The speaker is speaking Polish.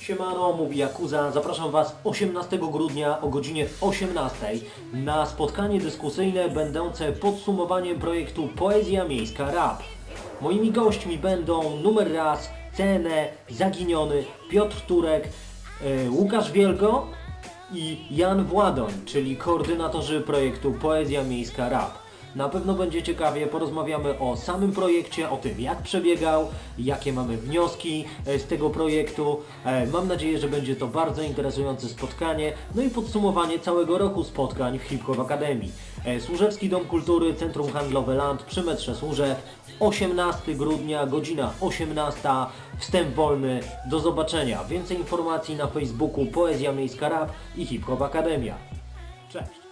Siemano, mówi Jakuza. Zapraszam Was 18 grudnia o godzinie 18 na spotkanie dyskusyjne będące podsumowaniem projektu Poezja Miejska Rap. Moimi gośćmi będą numer raz, Cene, Zaginiony, Piotr Turek, e, Łukasz Wielgo i Jan Władoń, czyli koordynatorzy projektu Poezja Miejska Rap. Na pewno będzie ciekawie, porozmawiamy o samym projekcie, o tym jak przebiegał, jakie mamy wnioski e, z tego projektu. E, Mam nadzieję, że będzie to bardzo interesujące spotkanie, no i podsumowanie całego roku spotkań w Hip Hop Akademii. E, Służewski Dom Kultury, Centrum Handlowe Land przy metrze Służew, 18 grudnia, godzina 18, wstęp wolny, do zobaczenia. Więcej informacji na Facebooku Poezja Miejska Rap i Hip Hop Akademia. Cześć!